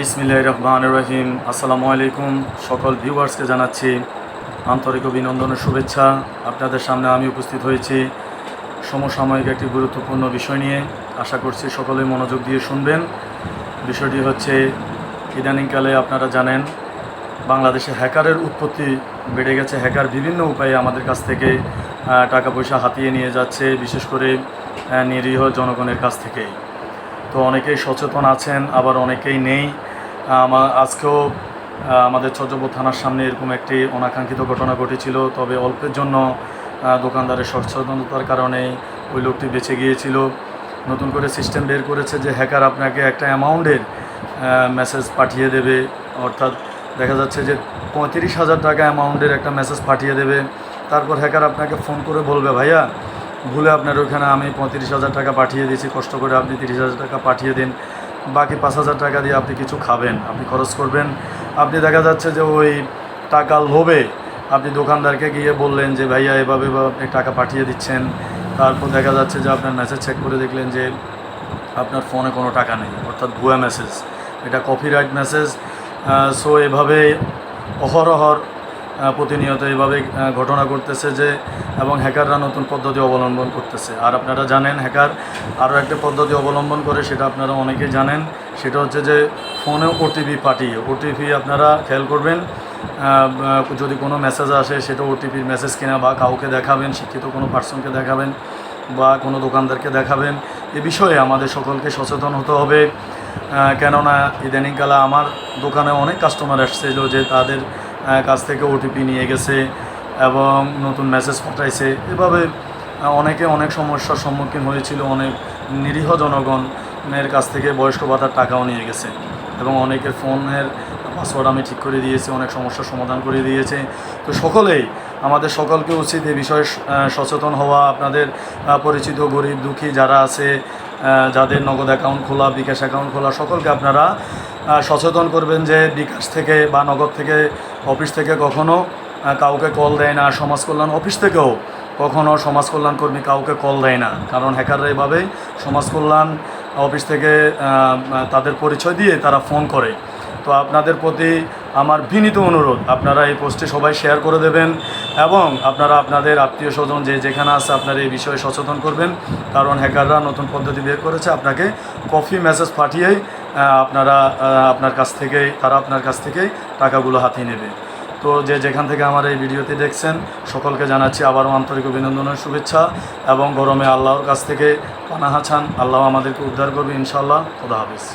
বিসমিল্লাহ রহমান রহিম। আসসালামু আলাইকুম সকল ভিউয়ার্সকে জানাচ্ছি আন্তরিক অভিনন্দনের শুভেচ্ছা। আপনাদের সামনে আমি উপস্থিত হয়েছি সমসাময়িক একটি গুরুত্বপূর্ণ বিষয় নিয়ে। আশা করছি সকলে মনোযোগ দিয়ে শুনবেন। বিষয়টি হচ্ছে, ইদানিংকালে আপনারা জানেন, বাংলাদেশে হ্যাকারের উৎপত্তি বেড়ে গেছে। হ্যাকার বিভিন্ন উপায়ে আমাদের কাছ থেকে টাকা পয়সা হাতিয়ে নিয়ে যাচ্ছে, বিশেষ করে নিরীহ জনগণের কাছ থেকেই। তো অনেকেই সচেতন আছেন, আবার অনেকেই নেই। আজকেও আমাদের ছজ্জপুর থানার সামনে এরকম একটি অনাকাঙ্ক্ষিত ঘটনা ঘটেছিল। তবে অল্পের জন্য দোকানদারের সচেতনতার কারণে ওই লোকটি বেঁচে গিয়েছিল। নতুন করে সিস্টেম বের করেছে যে হ্যাকার আপনাকে একটা অ্যামাউন্টের মেসেজ পাঠিয়ে দেবে। অর্থাৎ দেখা যাচ্ছে যে পঁয়ত্রিশ হাজার টাকা অ্যামাউন্টের একটা মেসেজ পাঠিয়ে দেবে। তারপর হ্যাকার আপনাকে ফোন করে বলবে, ভাইয়া, ভুলে আপনার ওখানে আমি পঁয়ত্রিশ হাজার টাকা পাঠিয়ে দিয়েছি। কষ্ট করে আপনি তিরিশ হাজার টাকা পাঠিয়ে দিন। বাকি পাঁচ হাজার টাকা দিয়ে আপনি কিছু খাবেন, আপনি খরচ করবেন। আপনি দেখা যাচ্ছে যে ওই টাকা লোভে আপনি দোকানদারকে গিয়ে বললেন যে, ভাইয়া, এভাবে টাকা পাঠিয়ে দিচ্ছেন। তারপর দেখা যাচ্ছে যে আপনার মেসেজ চেক করে দেখলেন যে, আপনার ফোনে কোনো টাকা নেই। অর্থাৎ ভুয়া মেসেজ এটা কপিরাইট মেসেজ সো এভাবে অহরহর প্রতিনিয়ত আহ, ঘটনা ঘটতেছে যে এবং হ্যাকাররা নতুন পদ্ধতি অবলম্বন করতেছে। আর আপনারা জানেন হ্যাকার আরও একটা পদ্ধতি অবলম্বন করে সেটা আপনারা অনেকেই জানেন। সেটা হচ্ছে যে ফোনে ওটিপি পাঠিয়ে ওটিপি আপনারা খেয়াল করবেন যদি কোনো মেসেজ আসে সেটা ওটিপির মেসেজ কিনা বা কাউকে দেখাবেন শিক্ষিত কোনো পার্সনকে দেখাবেন বা কোনো দোকানদারকে দেখাবেন এ বিষয়ে আমাদের সকলকে সচেতন হতে হবে। কেননা ইদানিংকালে আমার দোকানে অনেক কাস্টমার এসেছিল যে তাদের কাছ থেকে ওটিপি নিয়ে গেছে এবং নতুন মেসেজ পাঠাইছে। এভাবে অনেকে অনেক সমস্যার সম্মুখীন হয়েছিল, অনেক নিরীহ জনগণের কাছ থেকে বয়স্ক ভাতার টাকাও নিয়ে গেছে এবং অনেকের ফোনের পাসওয়ার্ড আমি ঠিক করে দিয়েছি, অনেক সমস্যার সমাধান করে দিয়েছে। তো সকলেই, আমাদের সকলকে উচিত এ বিষয়ে সচেতন হওয়া। আপনাদের পরিচিত, গরিব, দুঃখী যারা আছে যাদের নগদ অ্যাকাউন্ট খোলা, বিকাশ অ্যাকাউন্ট খোলা, সকলকে আপনারা সচেতন করবেন যে বিকাশ থেকে বা নগদ থেকে অফিস থেকে কখনো আহ, কাউকে কল দেয় না সমাজ কল্যাণ অফিস থেকেও কখনও সমাজ কল্যাণ কর্মী কাউকে কল দেয় না। কারণ হ্যাকাররা এভাবেই সমাজ কল্যাণ অফিস থেকে তাদের পরিচয় দিয়ে তারা ফোন করে। তো আপনাদের প্রতি আমার বিনীত অনুরোধ আপনারা এই পোস্টে সবাই শেয়ার করে দেবেন এবং আপনারা আপনাদের আত্মীয় স্বজন যে যেখানে আছে আপনারা এই বিষয়ে সচেতন করবেন। কারণ হ্যাকাররা নতুন পদ্ধতি বের করেছে আপনাকে কফি মেসেজ পাঠিয়েই আপনারা আপনার কাছ থেকে তারা আপনার কাছ থেকেই টাকাগুলো হাতিয়ে নেবে। তো যে যেখান থেকে আমার এই ভিডিওটি দেখছেন, সকলকে জানাচ্ছি আবারও আন্তরিক অভিনন্দনের শুভেচ্ছা এবং গরমে আল্লাহর কাছ থেকে পানাহা চান। আল্লাহ আমাদেরকে উদ্ধার করবে ইনশাল্লাহ খোদা হাফিজ।